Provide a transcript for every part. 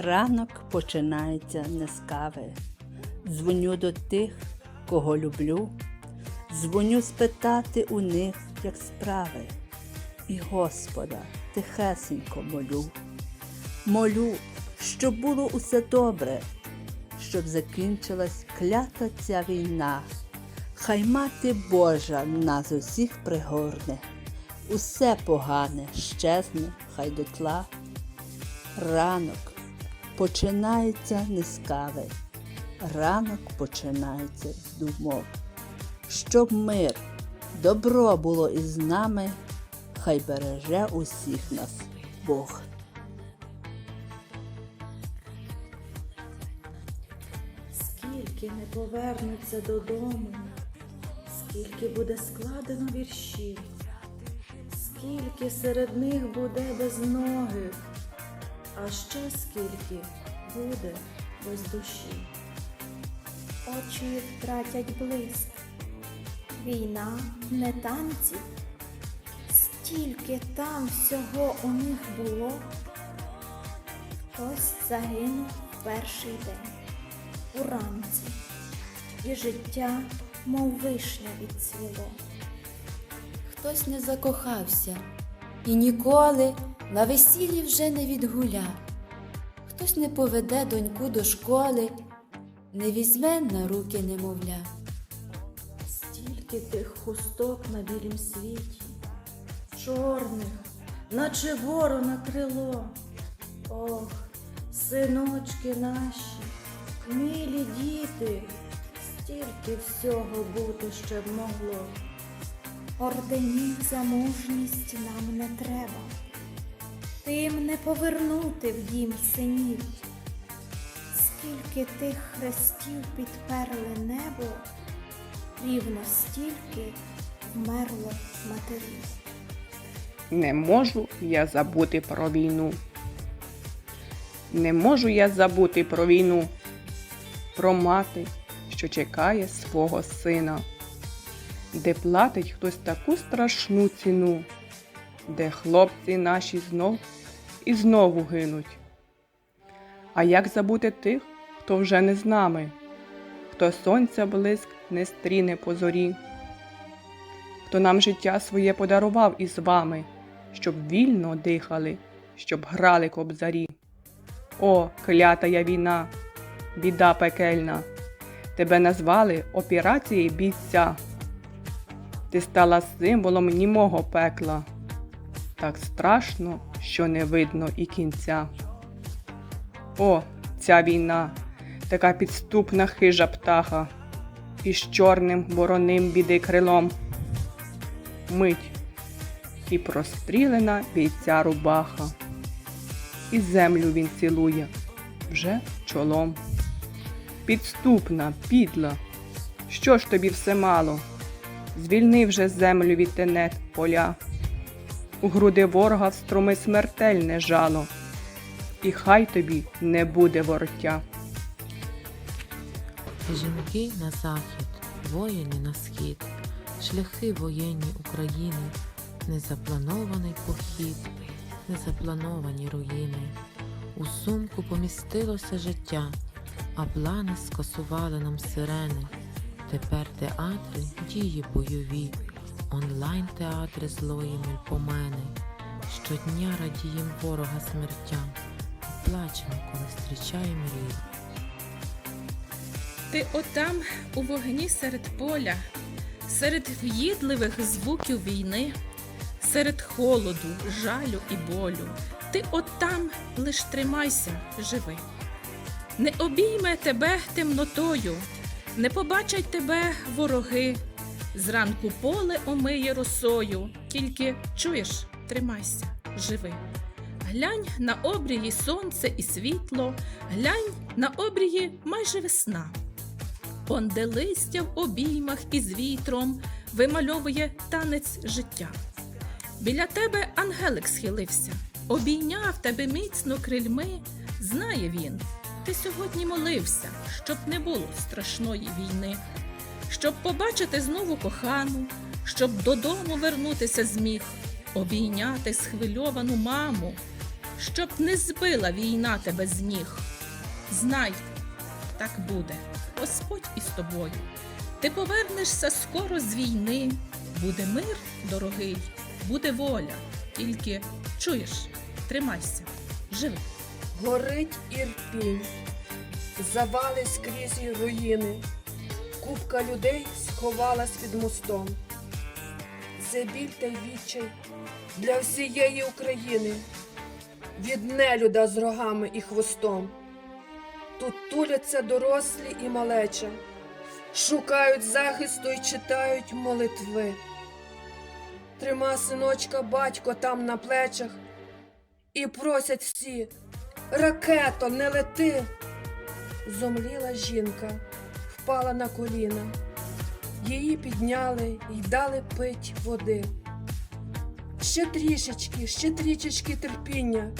Ранок починається не з кави. Дзвоню до тих, кого люблю. Дзвоню спитати у них, як справи. І Господа тихесенько молю. Молю, щоб було усе добре, щоб закінчилась клята ця війна. Хай мати Божа нас усіх пригорне, усе погане щезне, хай дотла. Ранок починається не з кави, ранок починається з думок. Щоб мир, добро було із нами, хай береже усіх нас Бог. Скільки не повернуться додому, скільки буде складено віршів, скільки серед них буде безногих, а ще скільки буде без душі. очі втратять блиск. Війна не танці. Стільки там всього у них було. Хтось загинув перший день уранці, і життя, мов вишня відцвіло. Хтось не закохався і ніколи на весіллі вже не відгуля. Хтось не поведе доньку до школи, не візьме на руки немовля. Стільки тих хусток на білім світі, чорних, наче ворона крило. Ох, синочки наші, милі діти, стільки всього бути ще б могло. Орденів за мужність нам не треба. Тим не повернути в дім синів. Скільки тих хрестів підперли небо, рівно стільки вмерло матерів. Не можу я забути про війну. Не можу я забути про війну, про мати, що чекає свого сина, де платить хтось таку страшну ціну, де хлопці наші знов і знову гинуть. А як забути тих, хто вже не з нами, хто сонця блиск не стріне по зорі, хто нам життя своє подарував із вами, щоб вільно дихали, щоб грали кобзарі. О, клятая війна, біда пекельна, тебе назвали операцією бійця. Ти стала символом німого пекла. Так страшно, що не видно і кінця. О, ця війна, така підступна хижа птаха, із чорним вороним біди крилом. Мить і прострілена бійця рубаха. І землю він цілує вже чолом. Підступна, підла, що ж тобі все мало? Звільни вже землю від тенет поля, у груди ворога вструми смертельне жало, і хай тобі не буде вороття. Жінки на захід, воїни на схід, шляхи воєнні України, незапланований похід, незаплановані руїни. У сумку помістилося життя, а плани скасували нам сирени. Тепер театри дії бойові, онлайн театри злої мельпомени. Щодня радієм ворога смертям, і плачемо, коли зустрічаємо рік. Ти отам у вогні серед поля, серед в'їдливих звуків війни, серед холоду, жалю і болю. Ти отам лиш тримайся, живи. Не обійме тебе темнотою, не побачать тебе вороги. Зранку поле омиє росою, тільки чуєш, тримайся, живи. Глянь на обрії сонце і світло, глянь на обрії майже весна. Он де листя в обіймах із вітром вимальовує танець життя. Біля тебе ангелик схилився, обійняв тебе міцно крильми. Знає він, ти сьогодні молився, щоб не було страшної війни, щоб побачити знову кохану, щоб додому вернутися зміг, обійняти схвильовану маму. щоб не збила війна тебе з ніг. Знай, так буде, Господь із тобою. Ти повернешся скоро з війни. Буде мир, дорогий, буде воля. Тільки чуєш, тримайся, живи. Горить ірпінь, завали скрізь руїни, купка людей сховалась під мостом. Це біль та відчай для всієї України, від нелюда з рогами і хвостом. Тут туляться дорослі і малеча, шукають захисту й читають молитви. Трима синочка батько там на плечах, і просять всі. Ракето, не лети. Зомліла жінка, впала на коліна. Її підняли й дали пить води. Ще трішечки, ще трішечки терпіння,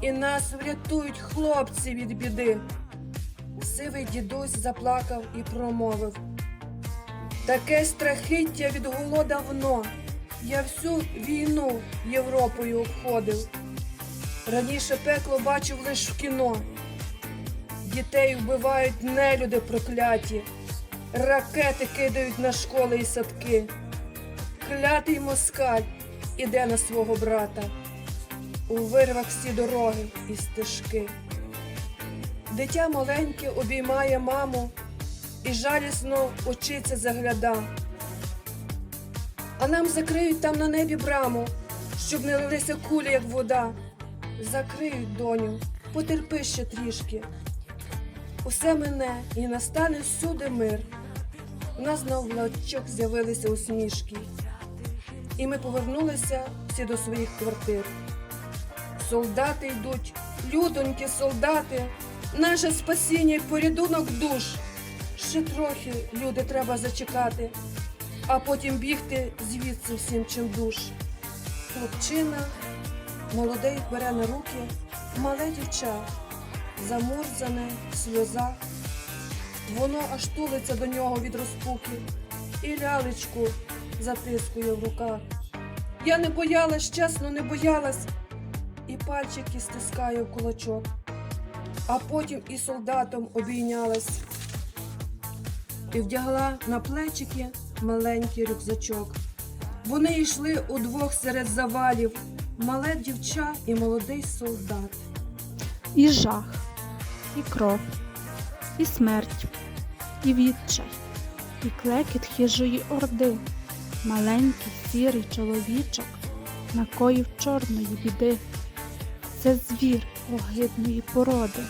і нас врятують хлопці від біди. Сивий дідусь заплакав і промовив. Таке страхиття відгуло давно. Я всю війну Європою обходив. Раніше пекло бачив лиш в кіно. Дітей вбивають нелюди прокляті, ракети кидають на школи і садки. Клятий москаль іде на свого брата. У вирвах всі дороги і стежки. Дитя маленьке обіймає маму і жалісно очиця загляда. А нам закриють там на небі браму, щоб не лилися кулі, як вода. Закриють, доню, потерпи ще трішки. Усе мене і настане всюди мир. У нас знов лачок з'явилися усмішки. І ми повернулися всі до своїх квартир. Солдати йдуть, людоньки, солдати, наше спасіння й порятунок душ. Ще трохи, люди, треба зачекати, а потім бігти звідси всім чим душ. Хлопчина Молодий бере на руки мале дівча, замурзане в сльозах. Воно аж тулиться до нього від розпуки і лялечку затискує в руках. Я не боялась, чесно, не боялась, і пальчики стискає в кулачок, а потім і солдатом обійнялась і вдягла на плечики маленький рюкзачок. Вони йшли удвох серед завалів, мале дівча і молодий солдат. і жах, і кров, і смерть, і відчай, і клекіт хижої орди, маленький сірий чоловічок накоїв чорної біди. Це звір огидної породи,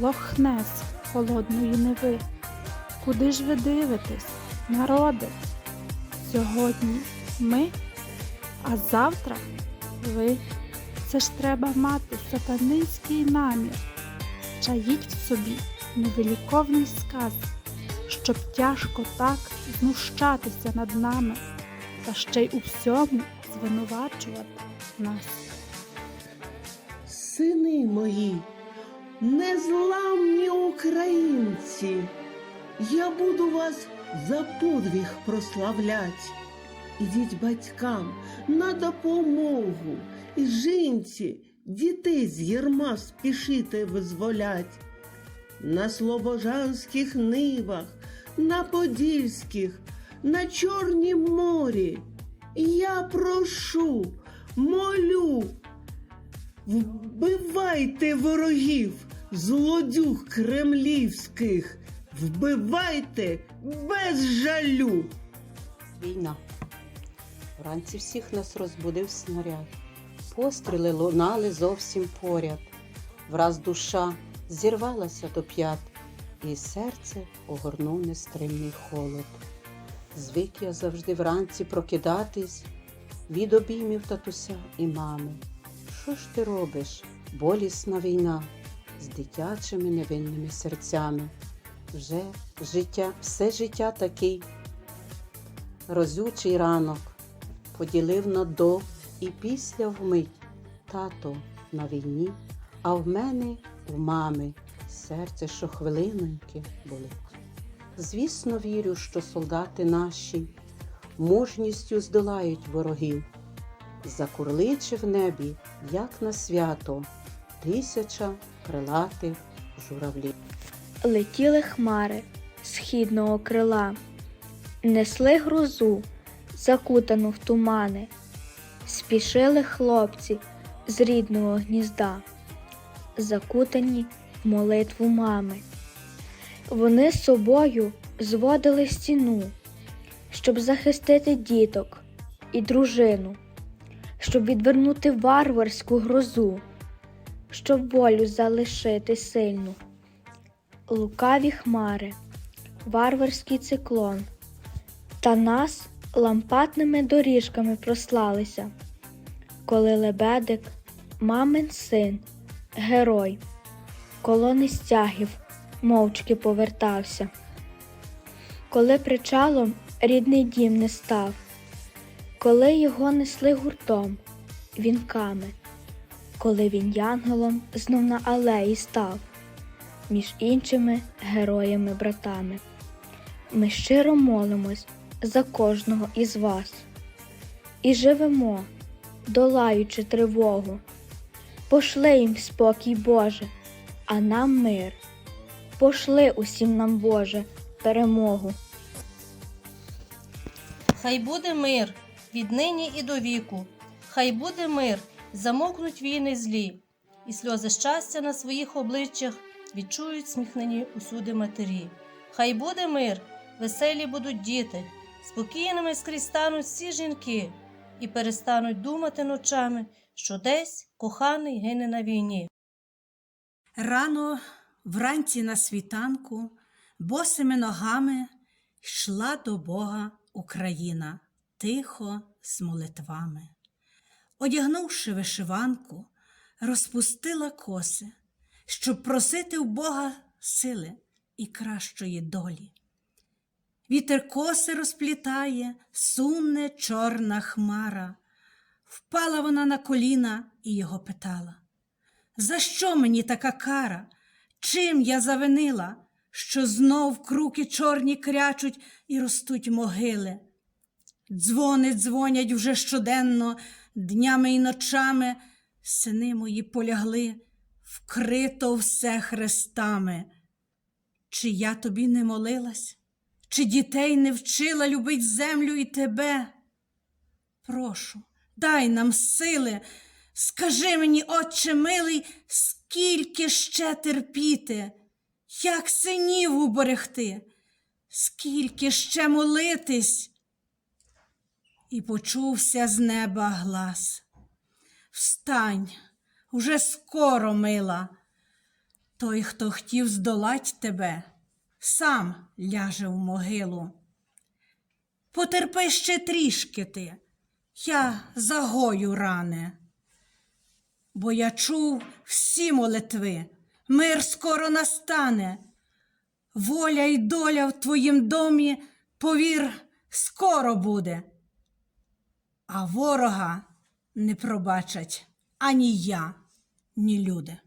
лохнес холодної неви. Куди ж ви дивитесь, народи? Сьогодні ми, а завтра ви. Це ж треба мати сатанинський намір, чаїть в собі невиліковний сказ, щоб тяжко так знущатися над нами, та ще й у всьому звинувачувати нас. Сини мої, незламні українці, я буду вас за подвиг прославлять. Ідіть батькам на допомогу, і жінці дітей з єрма спішите визволять. На слобожанських нивах, на подільських, на Чорнім морі. Я прошу, молю, Вбивайте ворогів, злодюг кремлівських, вбивайте без жалю. Війна. Вранці всіх нас розбудив снаряд. Постріли лунали зовсім поряд. Враз душа зірвалася до п'ят, і серце огорнув нестримний холод. Звик я завжди вранці прокидатись від обіймів татуся і мами. Що ж ти робиш? Болісна війна з дитячими невинними серцями. Вже життя, все життя такий розючий ранок поділив на до і після вмить тато на війні, а в мене у мами серце щохвилиноньки болить. Звісно, вірю, що солдати наші мужністю здолають ворогів. Закурличе в небі, як на свято, тисяча крилатих журавлів. Летіли хмари східного крила, несли грозу, закутану в тумани, спішили хлопці з рідного гнізда, закутані в молитву мами. Вони з собою зводили стіну, щоб захистити діток і дружину, щоб відвернути варварську грозу, щоб волю залишити сильну лукаві хмари, варварський циклон, та нас лампатними доріжками прослалися, коли лебедик, мамин син, герой, колони стягів мовчки повертався, коли причалом рідний дім не став, коли його несли гуртом, вінками, коли він янголом знов на алеї став між іншими героями-братами. Ми щиро молимось за кожного із вас і живемо, долаючи тривогу. Пошли їм спокій Боже, а нам мир. Пошли усім нам, Боже, перемогу. Хай буде мир віднині і до віку, хай буде мир, замовкнуть війни злі, і сльози щастя на своїх обличчях відчують сміхнені усюди матері. Хай буде мир, веселі будуть діти, спокійними скрізь стануть всі жінки, і перестануть думати ночами, що десь коханий гине на війні. Рано вранці на світанку, босими ногами йшла до Бога Україна тихо з молитвами. Одягнувши вишиванку, розпустила коси, щоб просити у Бога сили і кращої долі. Вітер коси розплітає, сунне чорна хмара. Впала вона на коліна і його питала. За що мені така кара? Чим я завинила, що знов круки чорні крячуть і ростуть могили? Дзвони дзвонять вже щоденно, днями і ночами, сини мої полягли, вкрито все хрестами. Чи я тобі не молилась, чи дітей не вчила любить землю і тебе? Прошу, дай нам сили, скажи мені, отче милий, скільки ще терпіти, як синів уберегти, скільки ще молитись. І почувся з неба глас. Встань, уже скоро, мила. Той, хто хотів здолать тебе, сам ляже в могилу. Потерпи ще трішки ти, я загою рани. Бо я чув всі молитви, мир скоро настане. Воля й доля в твоїм домі, повір, скоро буде. А ворога не пробачать ані я, ні люди.